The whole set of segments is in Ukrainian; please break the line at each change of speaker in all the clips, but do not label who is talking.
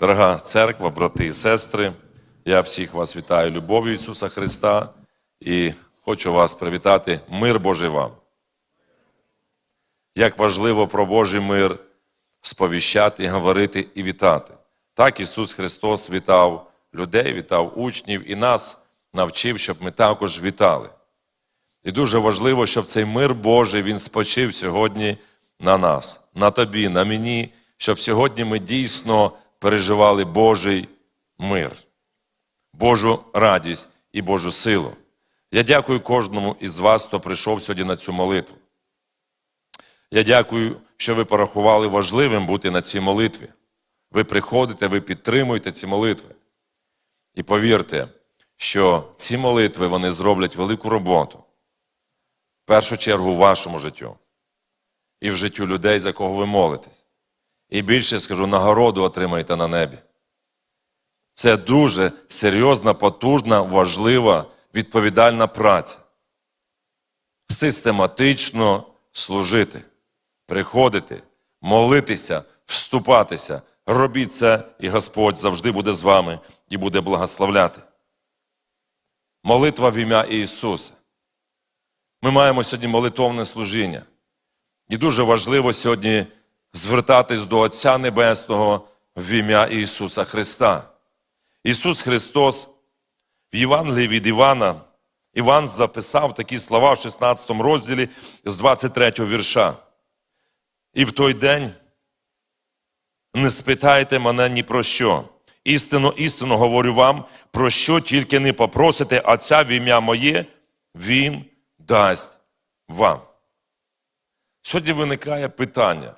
Дорога церква, брати і сестри, я всіх вас вітаю любов'ю Ісуса Христа і хочу вас привітати мир Божий вам. Як важливо про Божий мир сповіщати, говорити і вітати. Так Ісус Христос вітав людей, вітав учнів і нас навчив, щоб ми також вітали. І дуже важливо, щоб цей мир Божий він спочив сьогодні на нас, на тобі, на мені, щоб сьогодні ми дійсно переживали Божий мир, Божу радість і Божу силу. Я дякую кожному із вас, хто прийшов сьогодні на цю молитву. Я дякую, що ви порахували важливим бути на цій молитві. Ви приходите, ви підтримуєте ці молитви. І повірте, що ці молитви вони зроблять велику роботу. В першу чергу в вашому життю і в життю людей, за кого ви молитесь. І більше скажу, нагороду отримаєте на небі. Це дуже серйозна, потужна, важлива, відповідальна праця. Систематично служити, приходити, молитися, вступатися. Робіть це, і Господь завжди буде з вами і буде благословляти. Молитва в ім'я Ісуса. Ми маємо сьогодні молитовне служіння. І дуже важливо сьогодні звертатись до Отця Небесного в ім'я Ісуса Христа. Ісус Христос в Євангелії від Івана, Іван записав такі слова в 16 розділі з 23 вірша. І в той день не спитайте мене ні про що. Істинно, істинно говорю вам, про що тільки не попросите Отця в ім'я моє, Він дасть вам. Сьогодні виникає питання.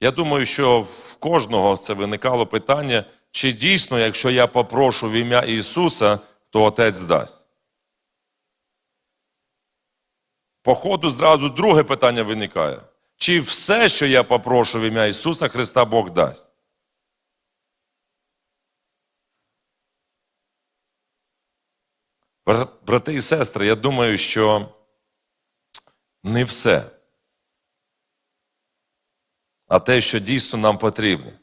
Я думаю, що в кожного це виникало питання, чи дійсно, якщо я попрошу в ім'я Ісуса, то Отець дасть. По ходу зразу друге питання виникає. Чи все, що я попрошу в ім'я Ісуса Христа, Бог дасть? Брати і сестри, я думаю, що не все. А те, що дійсно нам потрібне,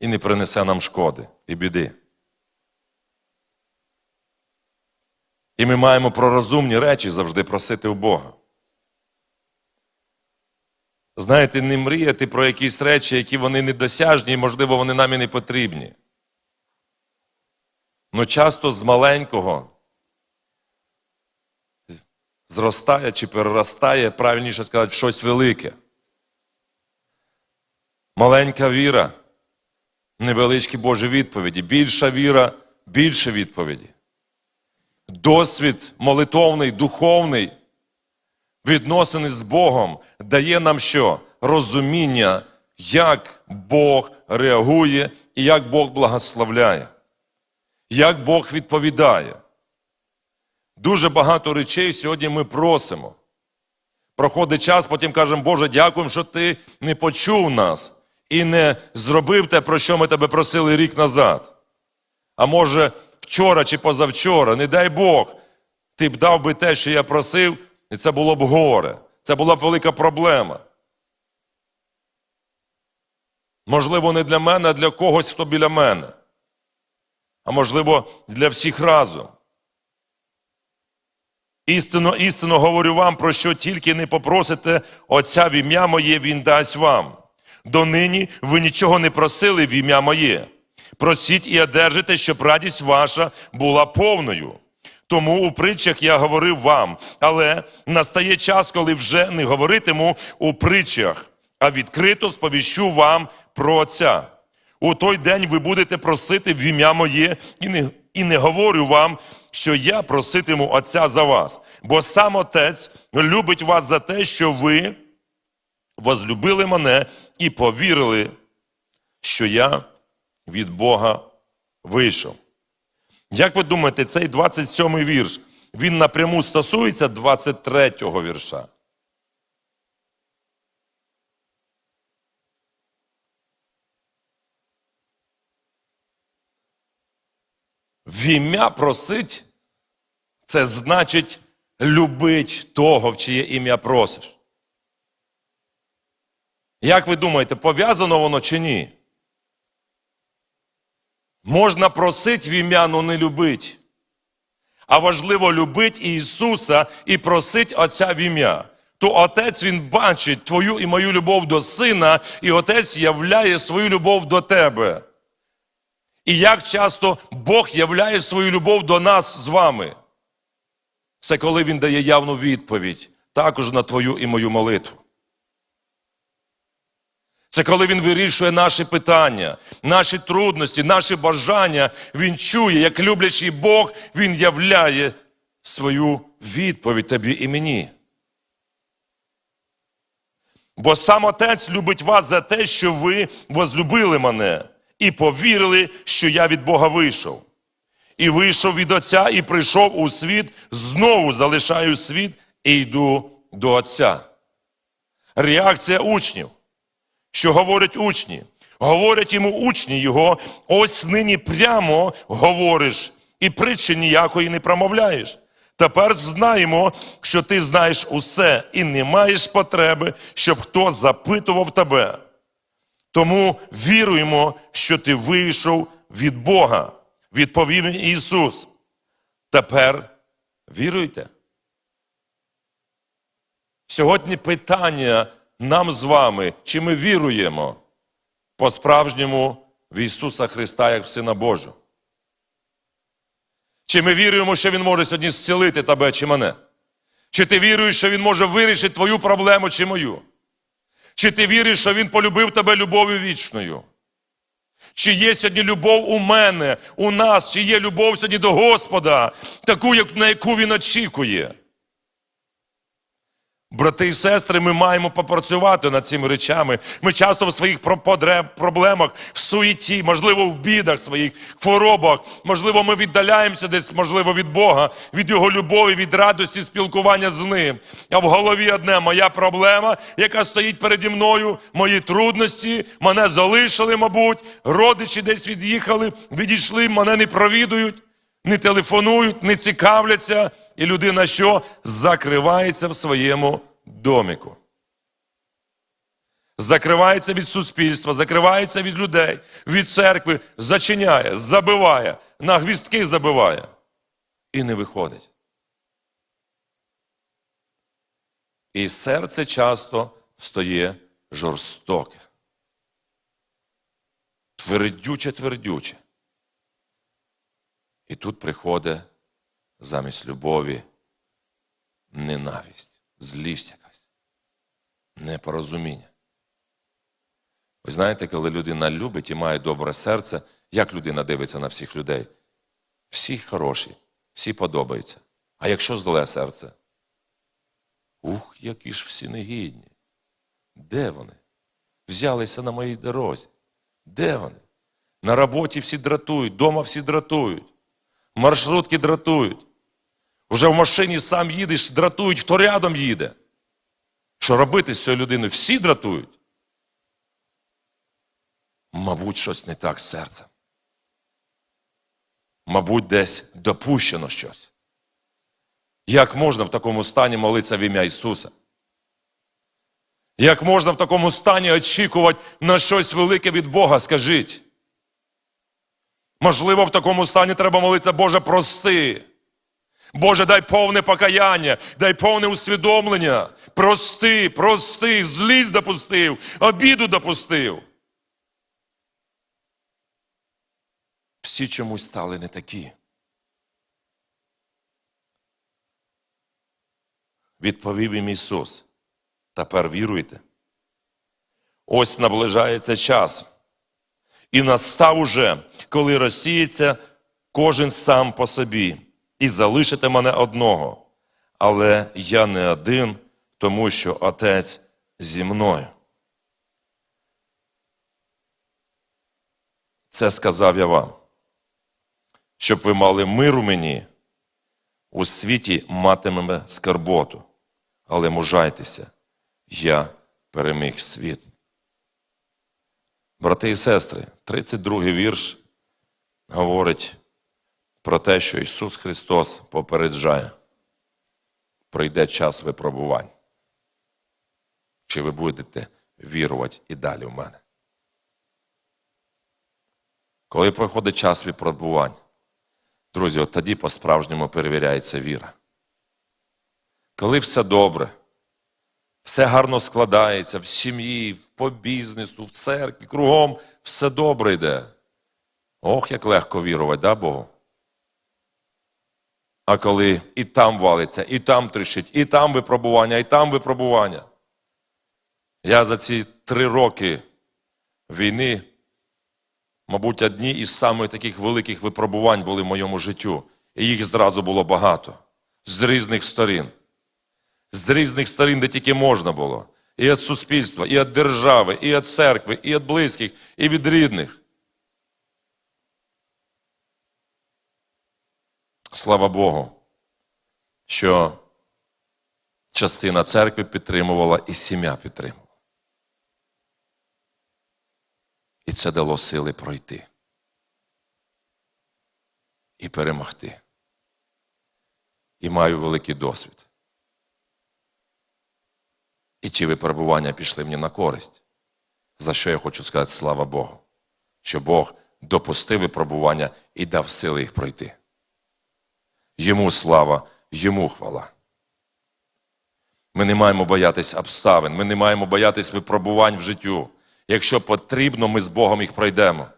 і не принесе нам шкоди і біди. І ми маємо про розумні речі завжди просити у Бога. Знаєте, не мріяти про якісь речі, які вони недосяжні, і, можливо, вони нам і не потрібні. Но часто з маленького зростає чи переростає, правильніше сказати, щось велике. Маленька віра, невеличкі Божі відповіді, більша віра, більше відповіді. Досвід молитовний, духовний, відносини з Богом дає нам що? Розуміння, як Бог реагує і як Бог благословляє, як Бог відповідає. Дуже багато речей сьогодні ми просимо. Проходить час, потім кажемо, Боже, дякуємо, що ти не почув нас і не зробив те, про що ми тебе просили рік назад. А може, вчора чи позавчора, не дай Бог, ти б дав би те, що я просив, і це було б горе. Це була б велика проблема. Можливо, не для мене, а для когось, хто біля мене. А можливо, для всіх разом. Істинно, істинно говорю вам, про що тільки не попросите Отця в ім'я моє, Він дасть вам. Донині ви нічого не просили в ім'я моє. Просіть і одержите, щоб радість ваша була повною. Тому у притчах я говорив вам, але настає час, коли вже не говоритиму у притчах, а відкрито сповіщу вам про Отця. У той день ви будете просити в ім'я моє, і не, і не говорю вам, що я проситиму Отця за вас. Бо сам Отець любить вас за те, що ви возлюбили мене і повірили, що я від Бога вийшов. Як ви думаєте, цей 27-й вірш, він напряму стосується 23-го вірша? В ім'я просить, це значить любить того, в чиє ім'я просиш. Як ви думаєте, пов'язано воно чи ні? Можна просити в ім'я, але не любить. А важливо любити Ісуса і просити Отця в ім'я. То Отець Він бачить твою і мою любов до Сина, і Отець являє свою любов до тебе. І як часто Бог являє свою любов до нас з вами? Це коли Він дає явну відповідь також на твою і мою молитву. Це коли він вирішує наші питання, наші трудності, наші бажання. Він чує, як люблячий Бог, він являє свою відповідь тобі і мені. Бо сам Отець любить вас за те, що ви возлюбили мене і повірили, що я від Бога вийшов. І вийшов від Отця, і прийшов у світ, знову залишаю світ і йду до Отця. Реакція учнів. Що говорять учні? Говорять йому учні його, ось нині прямо говориш, і притчі ніякої не промовляєш. Тепер знаємо, що ти знаєш усе і не маєш потреби, щоб хто запитував тебе. Тому віруємо, що ти вийшов від Бога, відповів Ісус. Тепер віруйте. Сьогодні питання нам з вами, чи ми віруємо по-справжньому в Ісуса Христа як в Сина Божого? Чи ми віруємо, що Він може сьогодні зцілити тебе чи мене? Чи ти віруєш, що Він може вирішити твою проблему чи мою? Чи ти віриш, що Він полюбив тебе любов'ю вічною? Чи є сьогодні любов у мене, у нас, чи є любов сьогодні до Господа, таку, на яку Він очікує? Брати і сестри, ми маємо попрацювати над цими речами. Ми часто в своїх проблемах, в суеті, можливо, в бідах своїх, хворобах, можливо, ми віддаляємося десь, можливо, від Бога, від Його любові, від радості спілкування з ним. А в голові одне моя проблема, яка стоїть переді мною, мої трудності, мене залишили, мабуть, родичі десь від'їхали, відійшли, мене не провідують не телефонують, не цікавляться, і людина що? Закривається в своєму доміку. Закривається від суспільства, закривається від людей, від церкви, зачиняє, забиває, на гвістки забиває і не виходить. І серце часто стає жорстоке. Твердюче, твердюче. І тут приходить замість любові ненависть, злість якась, непорозуміння. Ви знаєте, коли людина любить і має добре серце, як людина дивиться на всіх людей? Всі хороші, всі подобаються. А якщо зле серце? Ух, які ж всі негідні. Де вони? Взялися на моїй дорозі. Де вони? На роботі всі дратують, вдома всі дратують. Маршрутки дратують. Уже в машині сам їдеш, дратують, хто рядом їде. Що робити з цією людиною? Всі дратують. Мабуть, щось не так з серцем. Мабуть, десь допущено щось. Як можна в такому стані молитися в ім'я Ісуса? Як можна в такому стані очікувати на щось велике від Бога, скажіть? Можливо, в такому стані треба молитися, Боже, прости. Боже, дай повне покаяння, дай повне усвідомлення. Прости, прости, злість допустив, обіду допустив. Всі чомусь стали не такі. Відповів їм Ісус. Тепер віруйте. Ось наближається час. І настав уже, коли розсіється кожен сам по собі, і залишите мене одного. Але я не один, тому що Отець зі мною. Це сказав я вам, щоб ви мали мир у мені, у світі матимемо скарботу, але мужайтеся, я переміг світ. Брати і сестри, 32-й вірш говорить про те, що Ісус Христос попереджає. Прийде час випробувань. Чи ви будете вірувати і далі в мене. Коли проходить час випробувань, друзі, от тоді по-справжньому перевіряється віра. Коли все добре, все гарно складається в сім'ї, по бізнесу, в церкві, кругом все добре йде. Ох, як легко вірувати, да, Богу? А коли і там валиться, і там тріщить, і там випробування, і там випробування. Я за ці три роки війни, мабуть, одні із самих таких великих випробувань були в моєму життю. І їх зразу було багато. З різних сторін. З різних сторін, де тільки можна було. І від суспільства, і від держави, і від церкви, і від близьких, і від рідних. Слава Богу, що частина церкви підтримувала і сім'я підтримувала. І це дало сили пройти і перемогти. І маю великий досвід. І ті випробування пішли мені на користь. За що я хочу сказати слава Богу, що Бог допустив випробування і дав сили їх пройти. Йому слава, йому хвала. Ми не маємо боятись обставин, ми не маємо боятись випробувань в життю. Якщо потрібно, ми з Богом їх пройдемо.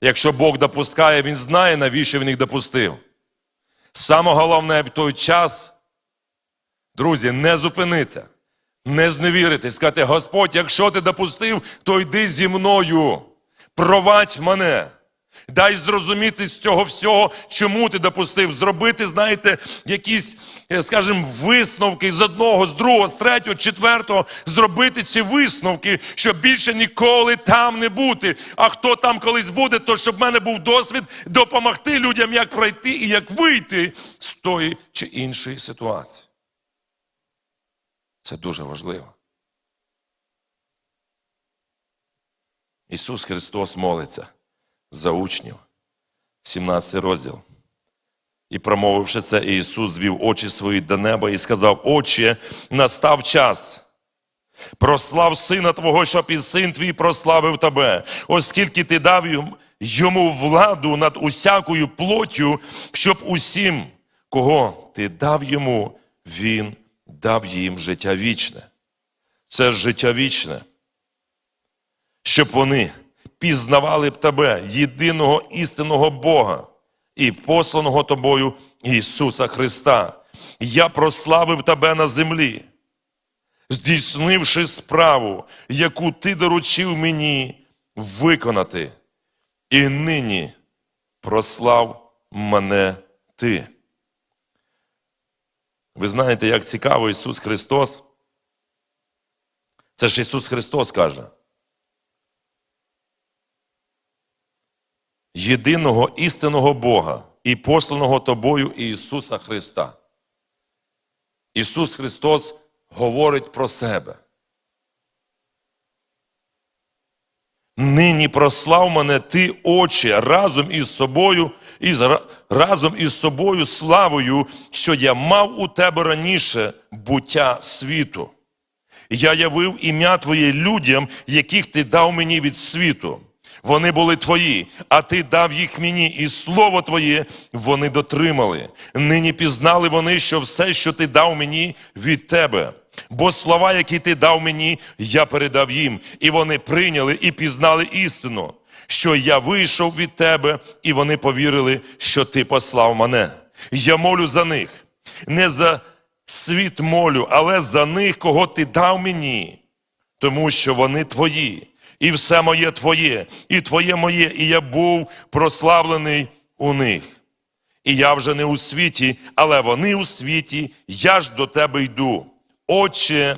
Якщо Бог допускає, Він знає, навіщо Він їх допустив. Саме головне в той час, друзі, не зупиниться, не зневірити, сказати, Господь, якщо ти допустив, то йди зі мною, провадь мене. Дай зрозуміти з цього всього, чому ти допустив, зробити, знаєте, якісь, е, скажімо, висновки з одного, з другого, з третього, четвертого, зробити ці висновки, щоб більше ніколи там не бути. А хто там колись буде, то щоб в мене був досвід допомогти людям, як пройти і як вийти з тої чи іншої ситуації. Це дуже важливо. Ісус Христос молиться за учнів, 17 розділ. І промовивши це, Ісус звів очі свої до неба і сказав: Отче, настав час. Прослав сина Твого, щоб і син твій прославив тебе, оскільки ти дав йому- владу над усякою плоттю, щоб усім, кого ти дав йому, він дав їм життя вічне. Це ж життя вічне, щоб вони пізнавали б тебе, єдиного істинного Бога і посланого тобою Ісуса Христа. Я прославив тебе на землі, здійснивши справу, яку ти доручив мені виконати. І нині прослав мене ти. Ви знаєте, як цікаво Ісус Христос. Це ж Ісус Христос каже. єдиного істинного Бога і посланого тобою Ісуса Христа. Ісус Христос говорить про себе. Нині прослав мене ти, Отче, разом із собою, із, разом із собою славою, що я мав у тебе раніше буття світу. Я явив ім'я Твоє людям, яких ти дав мені від світу. Вони були твої, а ти дав їх мені, і слово Твоє вони дотримали. Нині пізнали вони, що все, що ти дав мені від тебе. Бо слова, які ти дав мені, я передав їм, і вони прийняли і пізнали істину, що я вийшов від тебе, і вони повірили, що ти послав мене. Я молю за них, не за світ молю, але за них, кого ти дав мені, тому що вони твої. І все моє Твоє, і Твоє моє, і я був прославлений у них. І я вже не у світі, але вони у світі, я ж до Тебе йду. Отче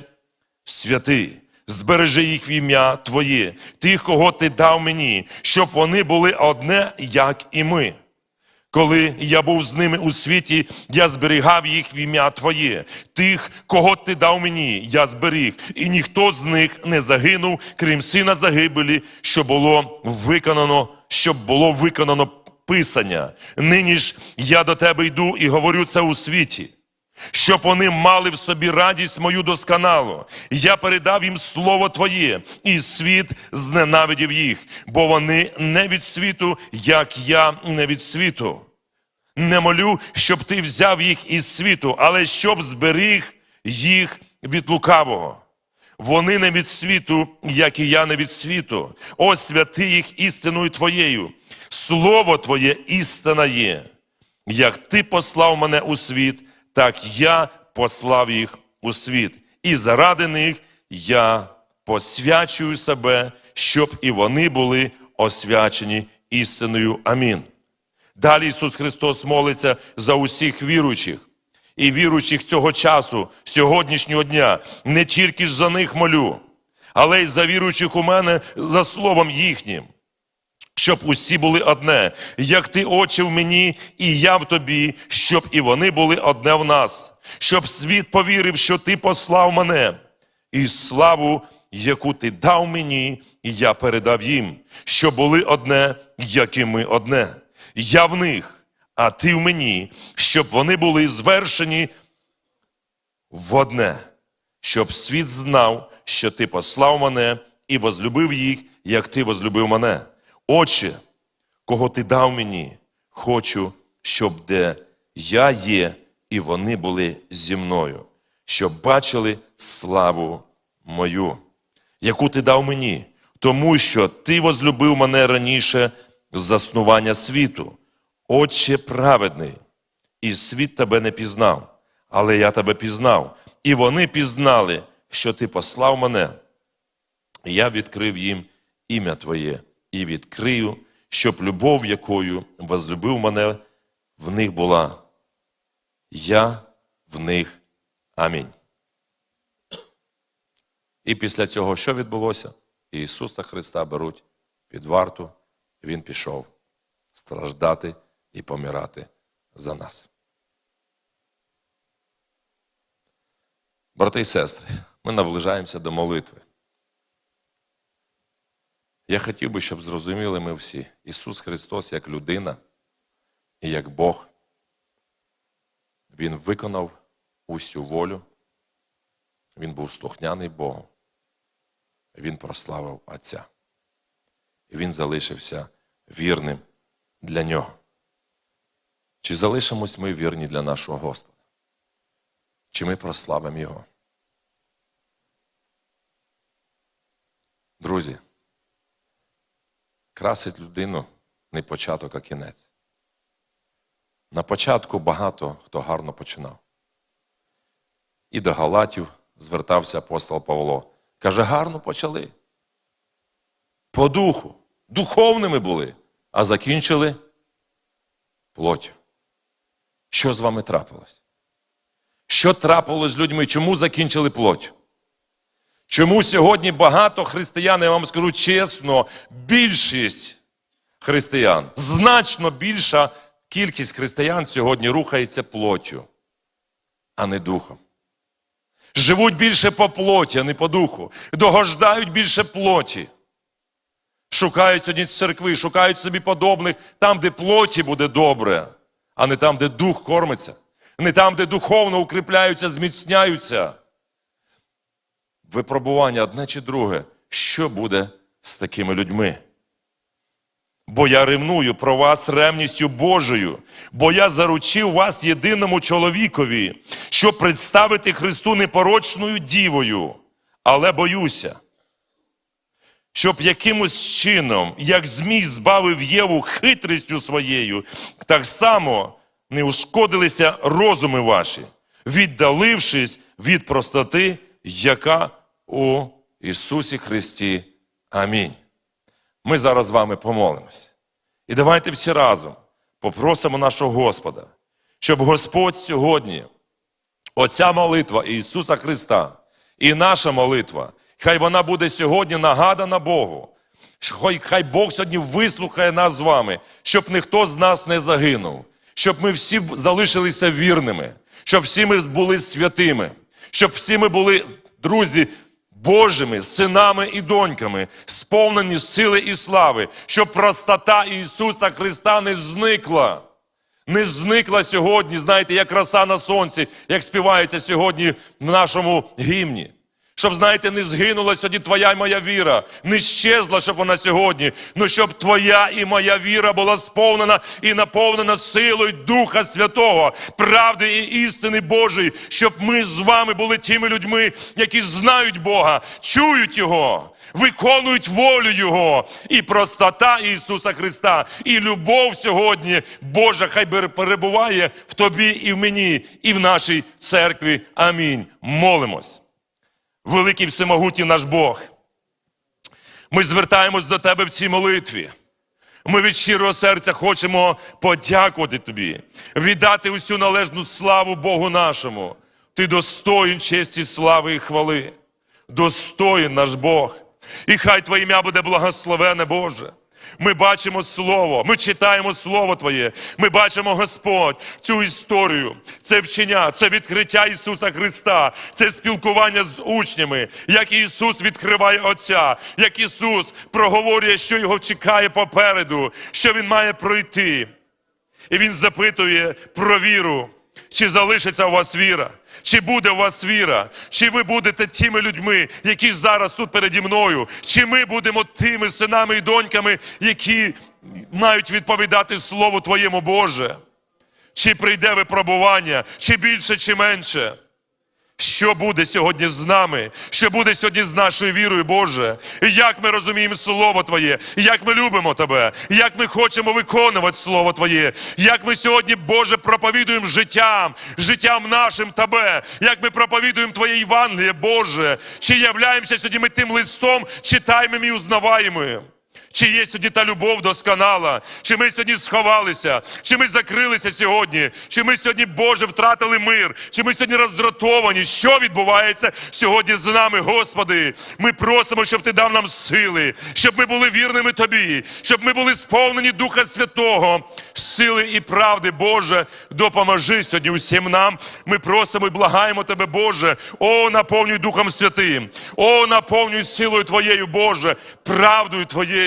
святий, збережи їх в ім'я Твоє, тих, кого Ти дав мені, щоб вони були одне, як і ми. Коли я був з ними у світі, я зберігав їх в ім'я Твоє. Тих, кого ти дав мені, я зберіг, і ніхто з них не загинув, крім сина загибелі, що було виконано, щоб було виконано Писання. Нині ж я до тебе йду і говорю це у світі, щоб вони мали в собі радість мою досконалу. Я передав їм слово Твоє, і світ зненавидів їх, бо вони не від світу, як я не від світу. Не молю, щоб ти взяв їх із світу, але щоб зберіг їх від лукавого. Вони не від світу, як і я не від світу. Ось святи їх істиною Твоєю. Слово Твоє істина є. Як ти послав мене у світ, так я послав їх у світ. І заради них я посвячую себе, щоб і вони були освячені істиною. Амінь. Далі Ісус Христос молиться за усіх віруючих і віруючих цього часу, сьогоднішнього дня. Не тільки ж за них молю, але й за віруючих у мене за словом їхнім. Щоб усі були одне, як ти, Отче, в мені, і я в тобі, щоб і вони були одне в нас, щоб світ повірив, що ти послав мене, і славу, яку ти дав мені, я передав їм, щоб були одне, як і ми одне. Я в них, а ти в мені, щоб вони були звершені в одне, щоб світ знав, що ти послав мене і возлюбив їх, як ти возлюбив мене. Отче, кого ти дав мені, хочу, щоб де я є, і вони були зі мною, щоб бачили славу мою, яку ти дав мені, тому що ти возлюбив мене раніше з заснування світу. Отче праведний, і світ тебе не пізнав, але я тебе пізнав, і вони пізнали, що ти послав мене. І Я відкрив їм ім'я Твоє і відкрию, щоб любов, якою возлюбив мене, в них була. Я в них. Амінь. І після цього що відбулося? Ісуса Христа беруть під варту, Він пішов страждати і помирати за нас. Брати і сестри, ми наближаємося до молитви. Я хотів би, щоб зрозуміли ми всі, Ісус Христос як людина і як Бог, Він виконав усю волю, Він був слухняний Богу, Він прославив Отця. І Він залишився вірним для Нього. Чи залишимось ми вірні для нашого Господа? Чи ми прославимо Його? Друзі, красить людину не початок, а кінець. На початку багато хто гарно починав. І до Галатів звертався апостол Павло. Каже, гарно почали. По духу, духовними були, а закінчили плоттю. Що з вами трапилось? Що трапилось з людьми? Чому закінчили плоть? Чому сьогодні багато християн, я вам скажу чесно, більшість християн, значно більша кількість християн сьогодні рухається плоттю, а не духом. Живуть більше по плоті, а не по духу. Догождають більше плоті. Шукають сьогодні церкви, шукають собі подобних там, де плоті буде добре, а не там, де дух кормиться, не там, де духовно укріпляються, зміцняються. Випробування одне чи друге, що буде з такими людьми? Бо я ревную про вас ревністю Божою, бо я заручив вас єдиному чоловікові, щоб представити Христу непорочною дівою, але боюся, щоб якимось чином, як Змій збавив Єву хитрістю своєю, так само не ушкодилися розуми ваші, віддалившись від простоти, яка у Ісусі Христі. Амінь. Ми зараз з вами помолимось. І давайте всі разом попросимо нашого Господа, щоб Господь сьогодні, оця молитва Ісуса Христа і наша молитва, хай вона буде сьогодні нагадана Богу. Хай, хай Бог сьогодні вислухає нас з вами, щоб ніхто з нас не загинув, щоб ми всі залишилися вірними, щоб всі ми були святими, щоб всі ми були, друзі, Божими синами і доньками, сповнені сили і слави, щоб простота Ісуса Христа не зникла. не зникла сьогодні, знаєте, як краса на сонці, як співається сьогодні в нашому гімні. Щоб, знаєте, не згинула сьогодні твоя і моя віра, не щезла, щоб вона сьогодні, ну щоб твоя і моя віра була сповнена і наповнена силою Духа Святого, правди і істини Божої, щоб ми з вами були тими людьми, які знають Бога, чують Його, виконують волю Його, і простота Ісуса Христа, і любов сьогодні Божа, хай перебуває в тобі і в мені, і в нашій церкві. Амінь. Молимось. Великий всемогутній наш Бог. Ми звертаємось до Тебе в цій молитві. Ми від щирого серця хочемо подякувати Тобі, віддати усю належну славу Богу нашому. Ти достоїн честі, слави і хвали. Достоїн наш Бог. І хай Твоє ім'я буде благословене, Боже. Ми бачимо Слово, ми читаємо Слово Твоє, ми бачимо Господь цю історію, це вчення, це відкриття Ісуса Христа, це спілкування з учнями, як Ісус відкриває Отця, як Ісус проговорює, що його чекає попереду, що Він має пройти. І Він запитує про віру. Чи залишиться у вас віра? Чи буде у вас віра? Чи ви будете тими людьми, які зараз тут переді мною? Чи ми будемо тими синами і доньками, які мають відповідати Слову Твоєму Боже? Чи прийде випробування, чи більше, чи менше? Що буде сьогодні з нами? Що буде сьогодні з нашою вірою, Боже? Як ми розуміємо Слово Твоє, як ми любимо Тебе, як ми хочемо виконувати Слово Твоє, як ми сьогодні, Боже, проповідуємо життям, життям нашим Тебе, як ми проповідуємо Твоє Євангеліє, Боже, чи являємося сьогодні ми тим листом, читаємим і узнаваємим? Чи є сьогодні та любов досконала? Чи ми сьогодні сховалися? Чи ми закрилися сьогодні? Чи ми сьогодні, Боже, втратили мир? Чи ми сьогодні роздратовані? Що відбувається сьогодні з нами, Господи? Ми просимо, щоб Ти дав нам сили, щоб ми були вірними Тобі, щоб ми були сповнені Духа Святого, сили і правди, Боже, допоможи сьогодні усім нам. Ми просимо і благаємо Тебе, Боже. О, наповнюй Духом Святим, о, наповнюй силою Твоєю, Боже, правдою Твоєю.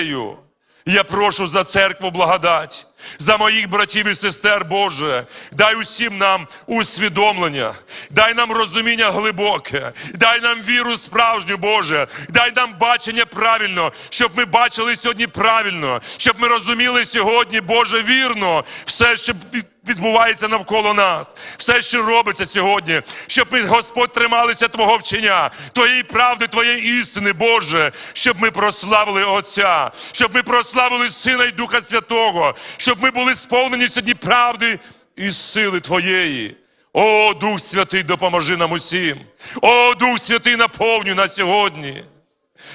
Я прошу за церкву благодать, за моїх братів і сестер, Боже. Дай усім нам усвідомлення, дай нам розуміння глибоке, дай нам віру справжню, Боже, дай нам бачення правильно, щоб ми бачили сьогодні правильно, щоб ми розуміли сьогодні, Боже, вірно, все, що відбувається навколо нас, все, що робиться сьогодні, щоб ми, Господь, трималися Твого вчення, Твоєї правди, Твоєї істини, Боже, щоб ми прославили Отця, щоб ми прославили Сина і Духа Святого, щоб ми були сповнені сьогодні правди і сили Твоєї. О, Дух Святий, допоможи нам усім. О, Дух Святий, наповнюй нас сьогодні.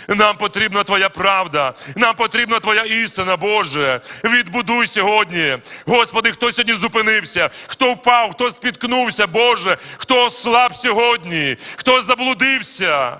Нам потрібна Твоя правда, нам потрібна Твоя істина, Боже. Відбудуй сьогодні. Господи, хто сьогодні зупинився, хто впав, хто спіткнувся, Боже, хто ослаб сьогодні, хто заблудився.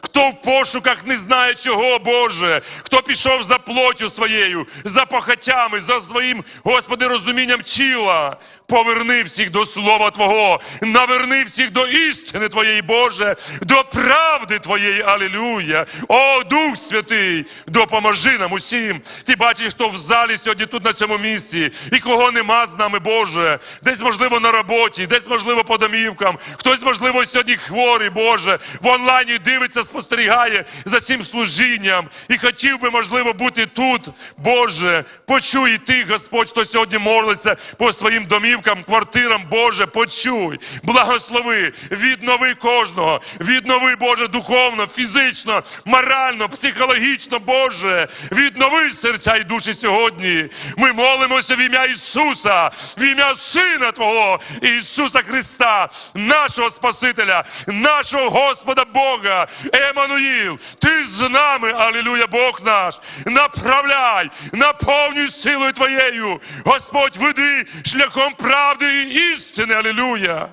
Хто в пошуках не знає чого, Боже, хто пішов за плоттю своєю, за похотями, за своїм, Господи, розумінням тіла, поверни всіх до Слова Твого, наверни всіх до істини Твоєї, Боже, до правди Твоєї, Алілюя. О, Дух Святий, допоможи нам усім. Ти бачиш, хто в залі сьогодні тут на цьому місці, і кого нема з нами, Боже, десь, можливо, на роботі, десь, можливо, по домівкам, хтось, можливо, сьогодні хворий, Боже, в онлайні дивиться, спостерігає за цим служінням і хотів би, можливо, бути тут. Боже, почуй ти, Господь, хто сьогодні молиться по своїм домівкам, квартирам, Боже, почуй, благослови, віднови кожного, віднови, Боже, духовно, фізично, морально, психологічно, Боже, віднови серця і душі сьогодні. Ми молимося в ім'я Ісуса, в ім'я Сина Твого, Ісуса Христа, нашого Спасителя, нашого Господа Бога. Еммануїл, ти з нами, алілюя, Бог наш. Направляй, наповнюй силою Твоєю. Господь, веди шляхом правди і істини, алілюя.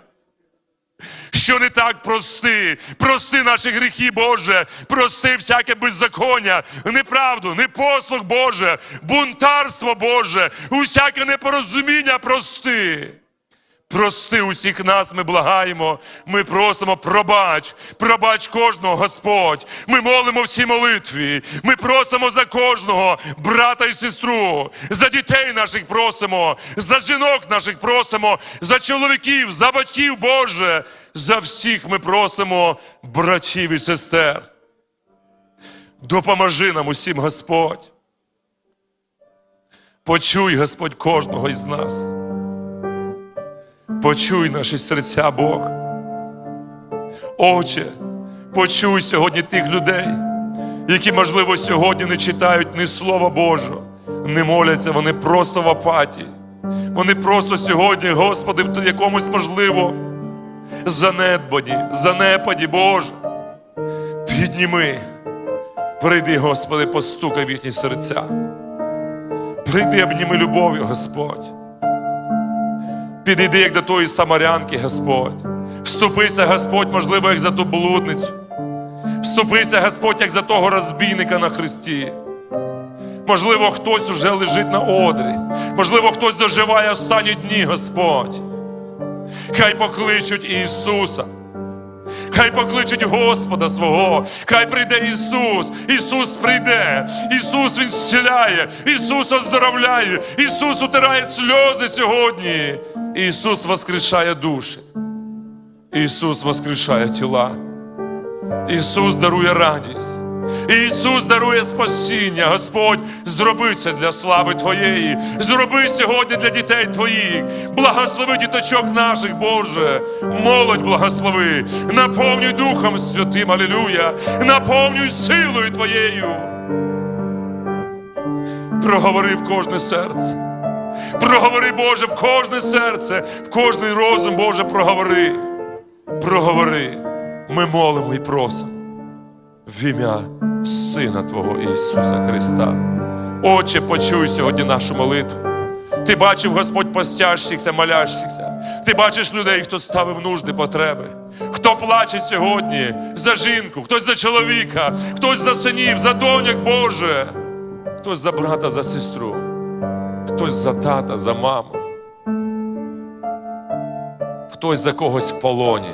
Що не так прости, прости наші гріхи, Боже, прости всяке беззаконня, неправду, непослух, Боже, бунтарство, Боже, усяке непорозуміння прости.
Прости усіх нас, ми благаємо. Ми просимо, пробач, пробач кожного, Господь. Ми молимо всі молитві. Ми просимо за кожного брата і сестру, за дітей наших просимо, за жінок наших просимо, за чоловіків, за батьків Боже. За всіх ми просимо братів і сестер. Допоможи нам усім, Господь. Почуй, Господь, кожного із нас. Почуй наші серця, Бог. Отче, почуй сьогодні тих людей, які, можливо, сьогодні не читають ні Слова Божого, не моляться, вони просто в апатії. Вони просто сьогодні, Господи, в якомусь, можливо, занедбані, занепаді, Боже. Підніми, прийди, Господи, постукай в їхні серця. Прийди, обніми любов'ю, Господь. Підійди, як до тої самарянки, Господь. Вступися, Господь, можливо, як за ту блудницю. Вступися, Господь, як за того розбійника на хресті. Можливо, хтось уже лежить на одрі. Можливо, хтось доживає останні дні, Господь. Хай покличуть Ісуса. Хай покличуть Господа свого, хай прийде Ісус, Ісус прийде, Ісус Він зціляє, Ісус оздоровляє, Ісус утирає сльози сьогодні. Ісус воскрешає душі. Ісус воскрешає тіла. Ісус дарує радість. Ісус дарує спасіння. Господь, зроби це для слави Твоєї. Зроби сьогодні для дітей Твоїх. Благослови діточок наших, Боже. Молодь благослови. Наповнюй Духом Святим, Алілуя. Наповнюй силою Твоєю. Проговори в кожне серце. Проговори, Боже, в кожне серце, в кожний розум, Боже, проговори. Проговори. Ми молимо і просимо в ім'я Сина Твого Ісуса Христа. Отче, почуй сьогодні нашу молитву. Ти бачив, Господь, постяжчихся, молящихся. Ти бачиш людей, хто ставив нужди, потреби. Хто плаче сьогодні за жінку, хтось за чоловіка, хтось за синів, за доньок Боже, хтось за брата, за сестру, хтось за тата, за маму, хтось за когось в полоні,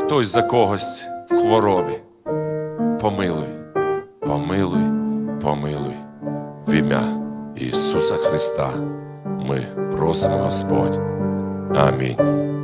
хтось за когось в хворобі. Помилуй, помилуй, помилуй в ім'я Ісуса Христа. Ми просимо Господь. Амінь.